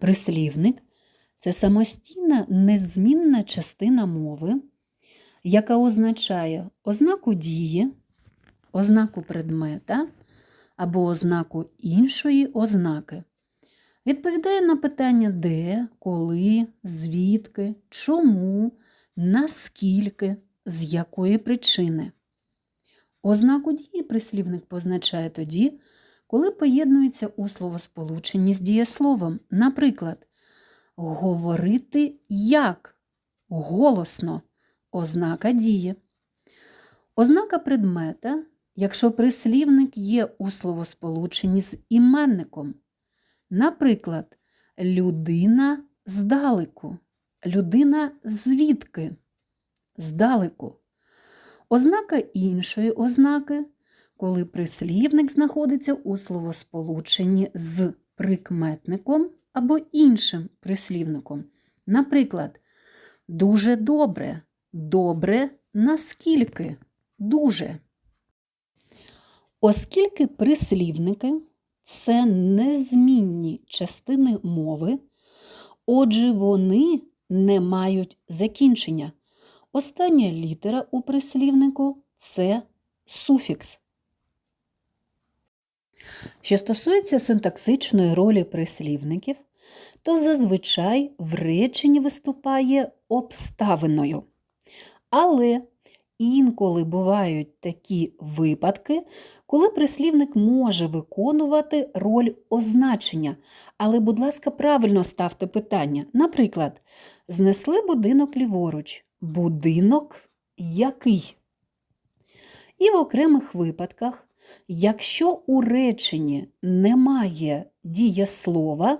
Прислівник це самостійна незмінна частина мови, яка означає ознаку дії, ознаку предмета або ознаку іншої ознаки. Відповідає на питання де, коли, звідки, чому, наскільки, з якої причини. Ознаку дії прислівник позначає тоді, коли поєднується у словосполученні з дієсловом. Наприклад, говорити як голосно ознака дії. Ознака предмета, якщо прислівник є у словосполученні з іменником. Наприклад, людина здалеку, людина звідки, здалеку. Ознака іншої ознаки, коли прислівник знаходиться у словосполученні з прикметником або іншим прислівником. Наприклад, дуже добре, добре наскільки, дуже. Оскільки прислівники це незмінні частини мови, отже, вони не мають закінчення. Остання літера у прислівнику це суфікс. Що стосується синтаксичної ролі прислівників, то зазвичай в реченні виступає обставиною. Але інколи бувають такі випадки, коли прислівник може виконувати роль означення. Але, будь ласка, правильно ставте питання. Наприклад, знесли будинок ліворуч. Будинок який? І в окремих випадках, якщо у реченні немає дієслова,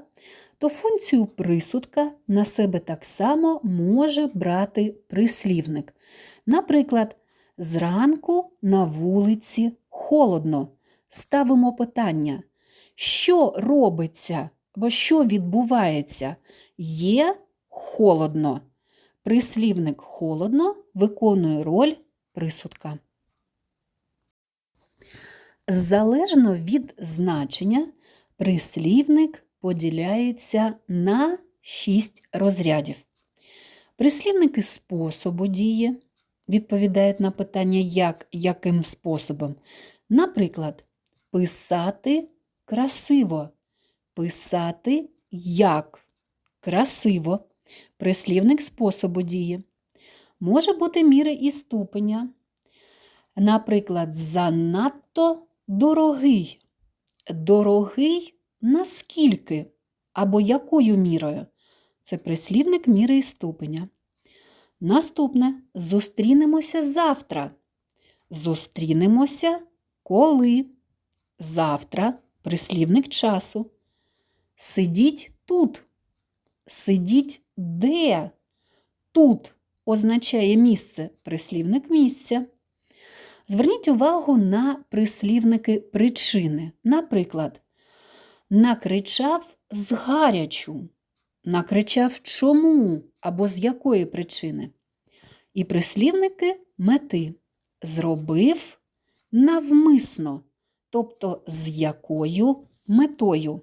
то функцію присудка на себе так само може брати прислівник. Наприклад, зранку на вулиці холодно. Ставимо питання, що робиться або що відбувається? Є холодно. Прислівник холодно виконує роль присудка. Залежно від значення, прислівник поділяється на шість розрядів. Прислівники способу дії відповідають на питання як, яким способом. Наприклад, писати красиво, писати як красиво. Прислівник способу дії. Може бути міри і ступеня. Наприклад, занадто дорогий. Дорогий наскільки або якою мірою? Це прислівник міри і ступеня. Наступне зустрінемося завтра. Зустрінемося коли? Завтра прислівник часу. Сидіть тут. Сидіть де? Тут означає місце прислівник місця. Зверніть увагу на прислівники причини. Наприклад, накричав згарячу, накричав чому або з якої причини. І прислівники мети зробив навмисно, тобто з якою метою.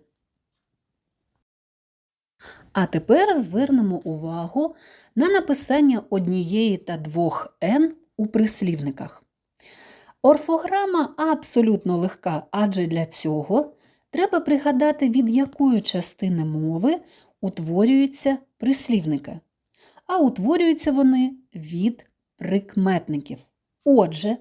А тепер звернемо увагу на написання однієї та двох «н» у прислівниках. Орфограма абсолютно легка, адже для цього треба пригадати, від якої частини мови утворюються прислівники. А утворюються вони від прикметників. Отже,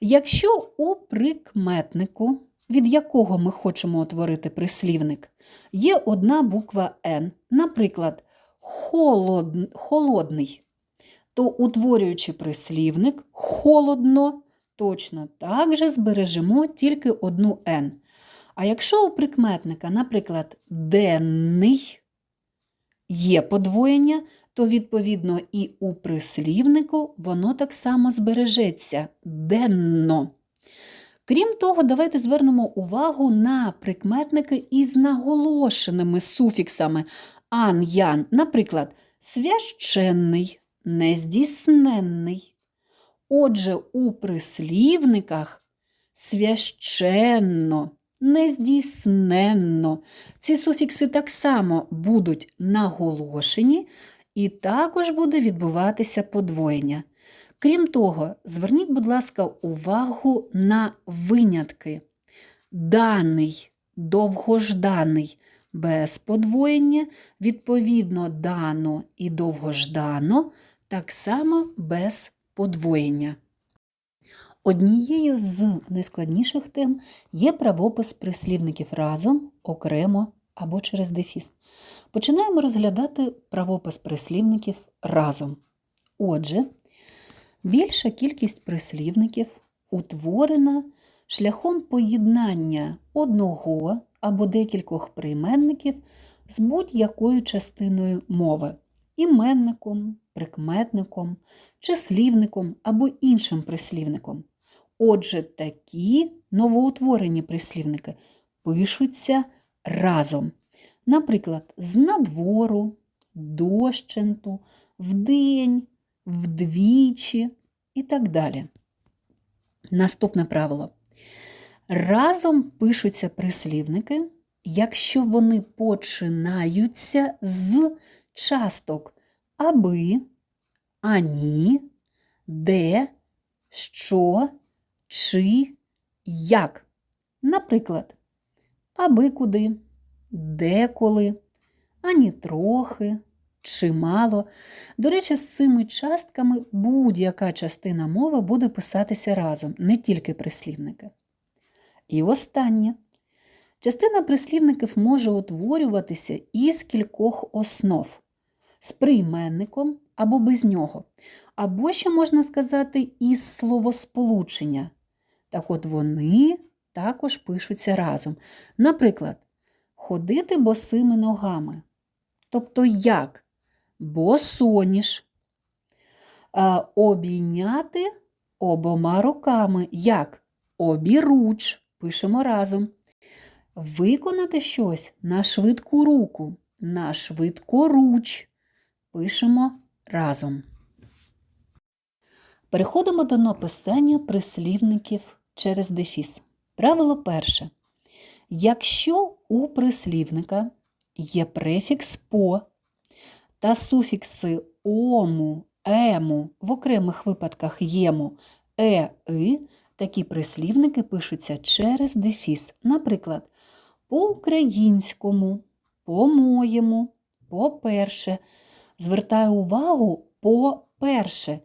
якщо у прикметнику, від якого ми хочемо утворити прислівник, є одна буква Н, наприклад, холод... холодний, то утворюючи прислівник холодно, точно так же збережемо тільки одну Н. А якщо у прикметника, наприклад, денний є подвоєння, то, відповідно, і у прислівнику воно так само збережеться денно. Крім того, давайте звернемо увагу на прикметники із наголошеними суфіксами ан, ян, наприклад, священний, нездійсненний. Отже, у прислівниках священно, нездійсненно. Ці суфікси так само будуть наголошені, і також буде відбуватися подвоєння. Крім того, зверніть, будь ласка, увагу на винятки. Даний, довгожданий без подвоєння, відповідно, дано і довгождано, так само без подвоєння. Однією з найскладніших тем є правопис прислівників разом, окремо або через дефіс. Починаємо розглядати правопис прислівників разом. Отже, більша кількість прислівників утворена шляхом поєднання одного або декількох прийменників з будь-якою частиною мови іменником, прикметником, числівником або іншим прислівником. Отже, такі новоутворені прислівники пишуться разом. Наприклад, з надвору, дощенту, вдень, вдвічі і так далі. Наступне правило. Разом пишуться прислівники, якщо вони починаються з часток аби, ані, де, що, чи, як. Наприклад, аби куди, деколи, ані трохи, чимало. До речі, з цими частками будь-яка частина мови буде писатися разом, не тільки прислівники. І останнє. Частина прислівників може утворюватися із кількох основ з прийменником або без нього. Або ще можна сказати із словосполучення. Так от вони також пишуться разом. Наприклад, ходити босими ногами. Тобто як? Босоніж. Обійняти обома руками. Як? Обіруч. Пишемо разом. Виконати щось на швидку руку, на швидкоруч. Пишемо разом. Переходимо до написання прислівників через дефіс. Правило перше. Якщо у прислівника є префікс по та суфікси ому, ему, в окремих випадках єму, е, и, такі прислівники пишуться через дефіс. Наприклад, по-українському, по-моєму, по-перше. Звертаю увагу по-перше,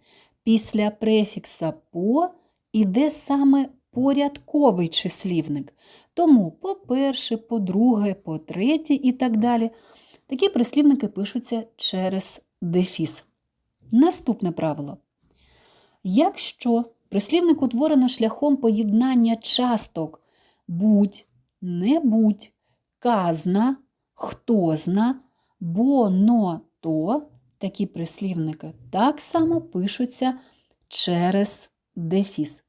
після префікса по іде саме порядковий числівник. Тому по-перше, по-друге, по-третє і так далі. Такі прислівники пишуться через дефіс. Наступне правило. Якщо прислівник утворено шляхом поєднання часток будь, не будь, казна, хтозна, боно, то такі прислівники так само пишуться через дефіс.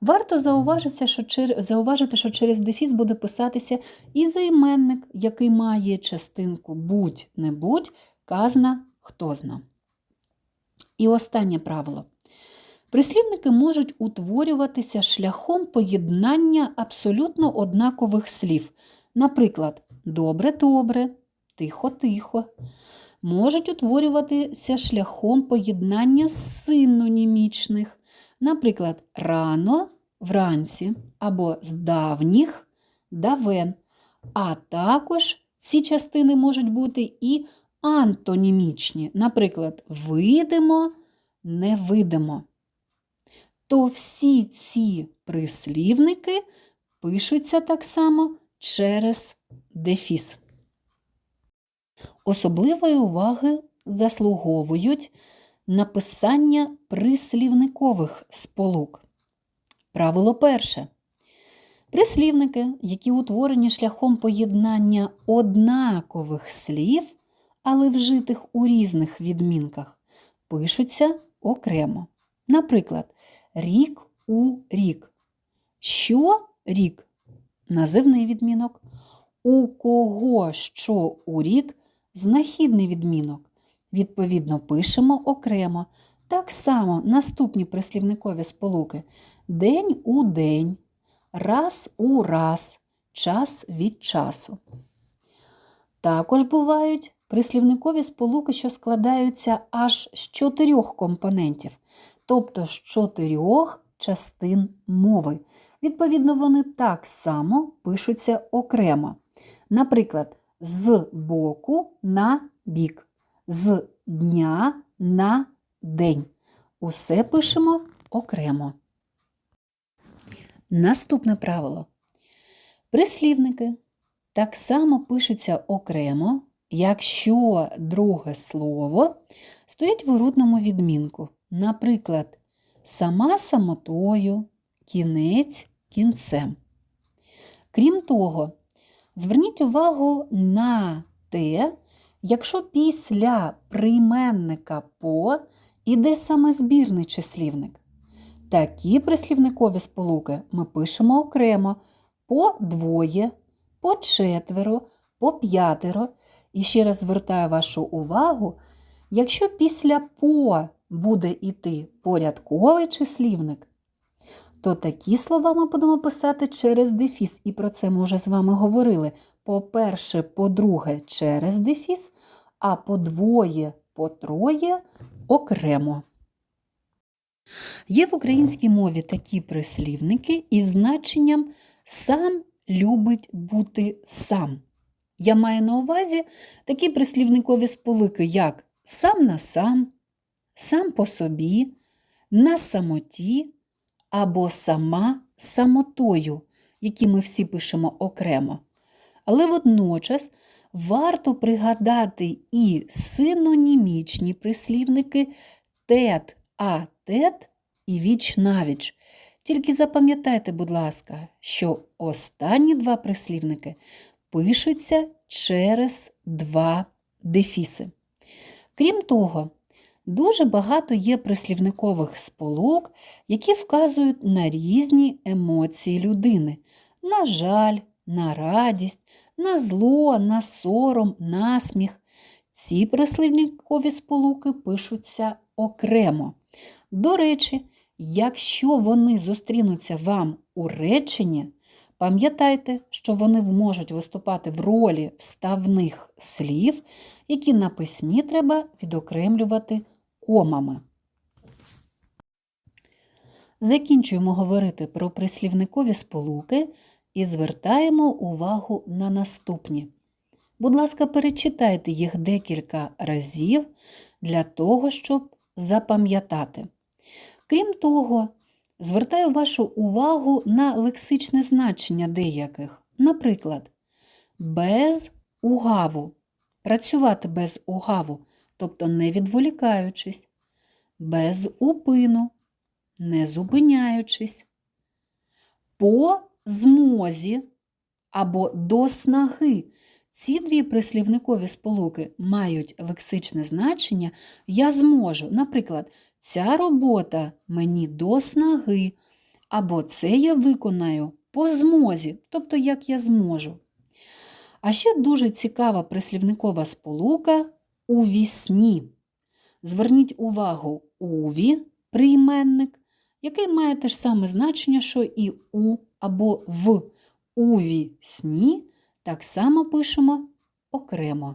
Варто зауважити, що чер... зауважити, що через дефіс буде писатися і займенник, який має частинку будь-не будь, казна, хто зна. І останнє правило. Прислівники можуть утворюватися шляхом поєднання абсолютно однакових слів. Наприклад, добре-добре, тихо-тихо. Можуть утворюватися шляхом поєднання синонімічних. Наприклад, рано вранці або з давніх давен. А також ці частини можуть бути і антонімічні. Наприклад, видимо, невидимо. То всі ці прислівники пишуться так само через дефіс. Особливої уваги заслуговують написання прислівникових сполук. Правило перше. Прислівники, які утворені шляхом поєднання однакових слів, але вжитих у різних відмінках, пишуться окремо. Наприклад, рік у рік. Що рік? Називний відмінок. У кого що у рік знахідний відмінок. Відповідно, пишемо окремо. Так само наступні прислівникові сполуки день у день, раз у раз, час від часу. Також бувають прислівникові сполуки, що складаються аж з чотирьох компонентів, тобто з чотирьох частин мови. Відповідно, вони так само пишуться окремо. Наприклад, з боку на бік, з дня на день. Усе пишемо окремо. Наступне правило. Прислівники так само пишуться окремо, якщо друге слово стоїть в урудному відмінку. Наприклад, сама самотою, кінець кінцем. Крім того, зверніть увагу на те, якщо після прийменника по іде саме збірний числівник. Такі прислівникові сполуки ми пишемо окремо по двоє, по четверо, по п'ятеро. І ще раз звертаю вашу увагу, якщо після по буде йти порядковий числівник, то такі слова ми будемо писати через дефіс, і про це ми вже з вами говорили. По-перше, по-друге, через дефіс, а по двоє, по троє окремо. Є в українській мові такі прислівники із значенням сам любить бути сам. Я маю на увазі такі прислівникові сполуки, як сам на сам, сам по собі, на самоті або сама самотою, які ми всі пишемо окремо. Але водночас варто пригадати і синонімічні прислівники тет, а тет і віч навіч. Тільки запам'ятайте, будь ласка, що останні два прислівники пишуться через два дефіси. Крім того, дуже багато є прислівникових сполук, які вказують на різні емоції людини: на жаль, на радість, на зло, на сором, на сміх. Ці прислівникові сполуки пишуться окремо. До речі, якщо вони зустрінуться вам у реченні, пам'ятайте, що вони можуть виступати в ролі вставних слів, які на письмі треба відокремлювати комами. Закінчуємо говорити про прислівникові сполуки і звертаємо увагу на наступні. Будь ласка, перечитайте їх декілька разів для того, щоб запам'ятати. Крім того, звертаю вашу увагу на лексичне значення деяких. Наприклад, без угаву. Працювати без угаву, тобто не відволікаючись, без упину, не зупиняючись, по змозі або до снаги. Ці дві прислівникові сполуки мають лексичне значення я зможу. Наприклад, ця робота мені до снаги, або це я виконаю по змозі, тобто як я зможу. А ще дуже цікава прислівникова сполука у вісні. Зверніть увагу уві прийменник, який має те ж саме значення, що і у або в уві сні, так само пишемо окремо.